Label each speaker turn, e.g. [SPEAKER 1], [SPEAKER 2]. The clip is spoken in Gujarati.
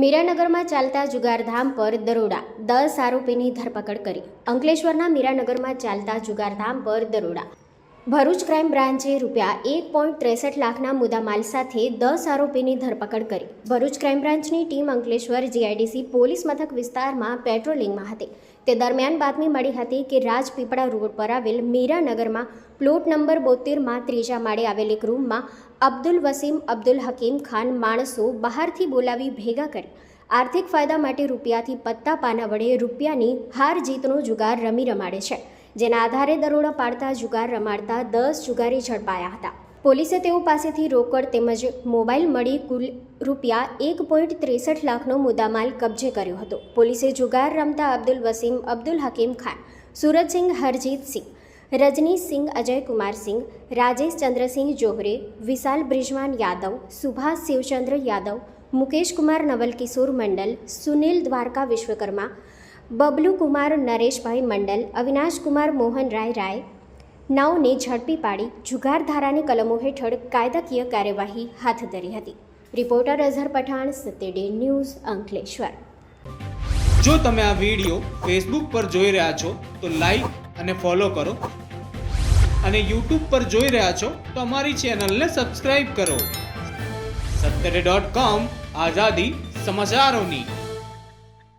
[SPEAKER 1] મીરાનગરમાં ચાલતા જુગારધામ પર દરોડા, દસ આરોપીની ધરપકડ કરી. અંકલેશ્વરના મીરાનગરમાં ચાલતા જુગારધામ પર દરોડા. ભરૂચ ક્રાઇમ બ્રાન્ચે રૂપિયા એક પોઈન્ટ ત્રેસઠ લાખના મુદ્દામાલ સાથે દસ આરોપીની ધરપકડ કરી. ભરૂચ ક્રાઇમ બ્રાન્ચની ટીમ અંકલેશ્વર જીઆઈડીસી પોલીસ મથક વિસ્તારમાં પેટ્રોલિંગમાં હતી. તે દરમિયાન બાતમી મળી હતી કે રાજપીપળા રોડ પર આવેલ મીરાનગરમાં પ્લોટ નંબર બોતેરમાં ત્રીજા માળે આવેલ એક રૂમમાં અબ્દુલ વસીમ અબ્દુલ હકીમ ખાન માણસો બહારથી બોલાવી ભેગા કરી. આર્થિક ફાયદા માટે રૂપિયાથી પત્તા પાના વડે રૂપિયાની હાર જીતનો જુગાર રમી રમાડે છે. જેના આધારે દરોડા પાડતા, જુગાર રમાડતા, દસ જુગારી ઝડપાયા હતા. પોલીસે તેઓ પાસેથી રોકડ તેમજ મોબાઈલ મળી કુલ રૂપિયા એક પોઈન્ટ ત્રેસઠ લાખનો મુદ્દામાલ કબજે કર્યો હતો. પોલીસે જુગાર રમતા અબ્દુલ વસીમ, અબ્દુલ હકીમ ખાન સુરજસિંહ હરજીતસિંહ રજનીશસિંહ અજયકુમારસિંહ રાજેશ ચંદ્રસિંહ જોહરે, વિશાલ બ્રિજવાન યાદવ, સુભાષ શિવચંદ્ર યાદવ મુકેશ કુમાર નવલકિશોર મંડલ, સુનિલ દ્વારકા વિશ્વકર્મા બબલુ કુમાર નરેશભાઈ મંડલ અવિનાશ કુમાર મોહન રાય રાય નવને ઝડપી પાડી જુગાર ધારાની કલમો હેઠળ કાયદાકીય કાર્યવાહી હાથ ધરી હતી. Reporter Azhar Pathan, Satyaday News, Ankleshwar.
[SPEAKER 2] જો તમે આ વીડિયો ફેસબુક પર જોઈ રહ્યા છો, તો લાઈક અને ફોલો કરો. અને યુટ્યુબ પર જોઈ રહ્યા છો, તો અમારી ચેનલને સબસ્ક્રાઇબ કરો. સત્તરે ડોટ કોમ આઝાદી સમાચારોની.